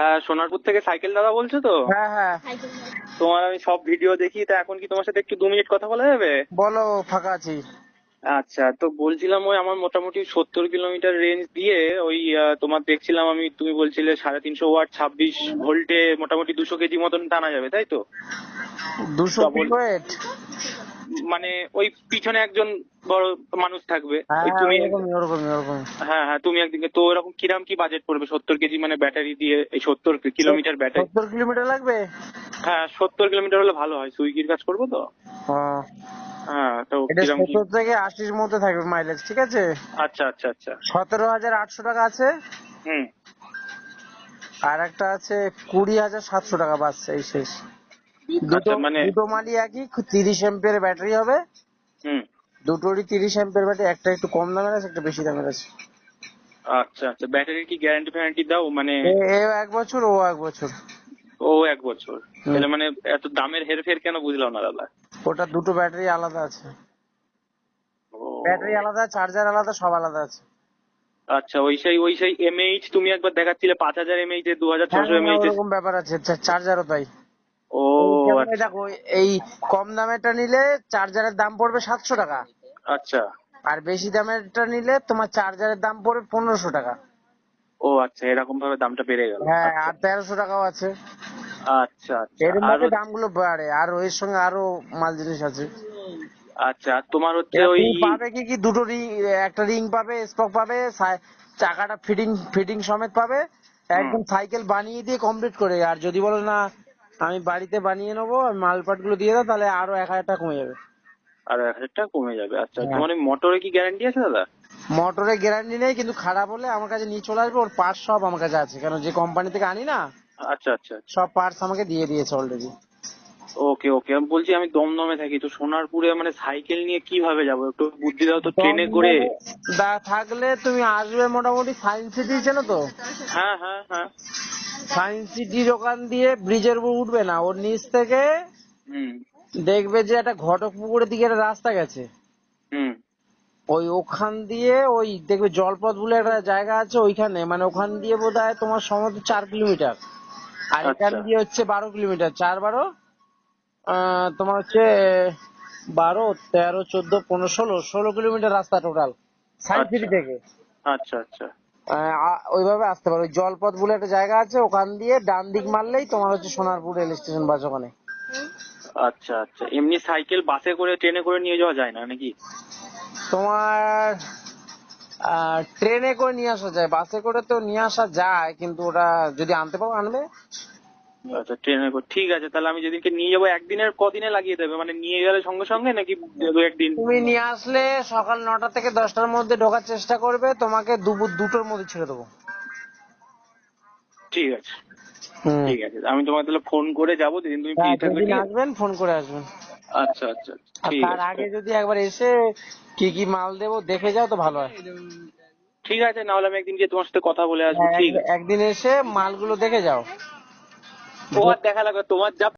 হ্যাঁ সোনারপুর থেকে সাইকেল দাদা বলছো তো? হ্যাঁ হ্যাঁ। তোমার আমি সব ভিডিও দেখি তা এখন কি তোমার সাথে একটু দু মিনিট কথা বলা যাবে? বলো ফাঁকা আছি। আচ্ছা তো বলছিলাম ওই আমার মোটামুটি সত্তর কিলোমিটার রেঞ্জ দিয়ে ওই তোমার দেখছিলাম আমি তুমি বলছিলে সাড়ে তিনশো ওয়াট ছাব্বিশ ভোল্টে মোটামুটি দুশো কেজি মতন টানা যাবে তাই তো? দুশো ওয়েট মানে ওই পিছনে একজন বড় মানুষ থাকবে। হ্যাঁ তুমি ওরকমই হ্যাঁ হ্যাঁ তুমি একদিকে তো এরকম কিরাম কি বাজেট পড়বে? সত্তর কেজি মানে ব্যাটারি দিয়ে এই সত্তর কিলোমিটার ব্যাটারি সত্তর কিলোমিটার লাগবে? হ্যাঁ সত্তর কিলোমিটার হলে ভালো হয়। সুইগির কাজ করব তো? হ্যাঁ হ্যাঁ তো এটা কিরাম কি? সত্তর থেকে আশির মধ্যে থাকবে মাইলেজ ঠিক আছে? আচ্ছা আচ্ছা আচ্ছা। সতেরো হাজার আটশো টাকা আছে। হুম। আর একটা আছে কুড়ি হাজার সাতশো টাকা বাস এই শেষ। দুটো আচ্ছা, মানে- দুটো মালই একই তিরিশ এম্পিয়ার ব্যাটারি হবে। হুম। দুটোরই তিরিশ এম্পিয়ার ব্যাটারি একটা একটু কম দামের আছে একটা বেশি দামের আছে। আচ্ছা আচ্ছা ব্যাটারির কি গ্যারান্টি ফ্যারান্টি দাও? মানে এ- এক বছর ও এক বছর। ও এক বছর। তাহলে মানে এত দামের হেরফের কেন বুঝলাম না দাদা? ওটা দুটো ব্যাটারি আলাদা আছে। ব্যাটারি আলাদা চার্জার আলাদা সব আলাদা আছে। আচ্ছা ওই সেই ওই সেই এমএইচ তুমি একবার দেখাচ্ছিলে পাঁচ হাজার এমএইচ এর দু হাজার ছশো এমএইচ ওরকম ব্যাপার আছে চার্জারও তাই। ও আচ্ছা। দেখো এই কম দামেরটা নিলে চার্জারের দাম পড়বে সাতশো টাকা। আচ্ছা। আর বেশি দামেরটা নিলে তোমার চার্জারের দাম পড়বে পনেরোশো টাকা। ও আচ্ছা এরকম ভাবে দামটা বেড়ে গেল। হ্যাঁ আর তেরোশো টাকাও আছে। আচ্ছা আচ্ছা। এর মধ্যে দামগুলো বাড়ে আর এর সঙ্গে আরও মাল জিনিস আছে। আচ্ছা তোমার হচ্ছে ওই পাবে কি কি? দুটো রিং একটা রিং পাবে স্পক পাবে চাকাটা ফিটিং ফিটিং সমেত পাবে। একদম সাইকেল বানিয়ে দিয়ে কমপ্লিট করে আর যদি বলো না আমি বাড়িতে বানিয়ে নেব মালপাটগুলো দিয়ে দাও তাহলে আরও এক হাজার টাকা কমে যাবে। আরও এক হাজার টাকা কমে যাবে আচ্ছা। হ্যাঁ। তোমার মোটরে কি গ্যারান্টি আছে দাদা? মোটরের গ্যারান্টি নেই কিন্তু খারাপ হলে আমার কাছে নিয়ে চলে আসবে ওর পার্টস সব আমার কাছে আছে। কেন যে কোম্পানি থেকে আনি না আচ্ছা আচ্ছা সব পার্টস আমাকে দিয়ে দিয়েছে অলরেডি ওকে ওকে আমি বলছি আমি দমদমে থাকি তো সোনারপুরে মানে সাইকেল নিয়ে কীভাবে যাব? একটু বুদ্ধি দাও তো ট্রেনে করে। দা থাকলে তুমি আসবে মোটামুটি সায়েন্স সিটি চেনো তো? হ্যাঁ হ্যাঁ হ্যাঁ। সায়েন্স সিটির ওখান দিয়ে ব্রিজের উপর উঠবে না। ওর নিচ থেকে দেখবে যে একটা ঘটক পুকুরের দিকে একটা রাস্তা গেছে। হুম। ওই ওখান দিয়ে ওই দেখবে জলপথ বলে একটা জায়গা আছে ওইখানে। মানে ওখান দিয়ে বোধ হয় তোমার সম্ভবত চার কিলোমিটার। আর এখান আচ্ছা। দিয়ে হচ্ছে বারো কিলোমিটার। চার বারো তোমার হচ্ছে বারো তেরো চোদ্দ পনেরো ষোলো ষোলো কিলোমিটার রাস্তা টোটাল সাইন্স সিটি আচ্ছা। থেকে। আচ্ছা আচ্ছা। ওইভাবে আসতে পারো। ওই জলপথ বলে একটা জায়গা আছে ওখান দিয়ে ডান দিক মারলেই তোমার হচ্ছে সোনারপুর রেল স্টেশন বাস ওখানে। আচ্ছা আচ্ছা। এমনি সাইকেল বাসে করে ট্রেনে করে নিয়ে যাওয়া যায় না নাকি? তোমার ট্রেনে করে নিয়ে আসা যায় বাসে করে তো নিয়ে আসা যায় কিন্তু ওটা যদি আনতে পারো আনবে? আচ্ছা ট্রেনে করে ঠিক আছে তাহলে আমি যেদিনকে নিয়ে যাব একদিনের কদিনে লাগিয়ে দেবে? মানে নিয়ে গেলে সঙ্গে সঙ্গে নাকি দু একদিন? তুমি নিয়ে আসলে সকাল নটা থেকে দশটার মধ্যে ঢোকার চেষ্টা করবে তোমাকে দুপুর দুটোর মধ্যে ছেড়ে দেবো। ঠিক আছে। ঠিক আছে আমি তোমাকে তাহলে ফোন করে যাব যেদিন তুমি ফ্রি হ্যাঁ, থাকবে? আসবেন ফোন করে আসবেন। আচ্ছা আচ্ছা ঠিক তার আগে যদি একবার এসে কি কি মাল দেবো দেখে যাও তো ভালো হয়। ঠিক আছে নাহলে আমি একদিন গিয়ে তোমার সাথে কথা বলে আসব হ্যাঁ, ঠিক এক- একদিন এসে মালগুলো দেখে যাও। ও আর দেখা লাগবে তোমার যা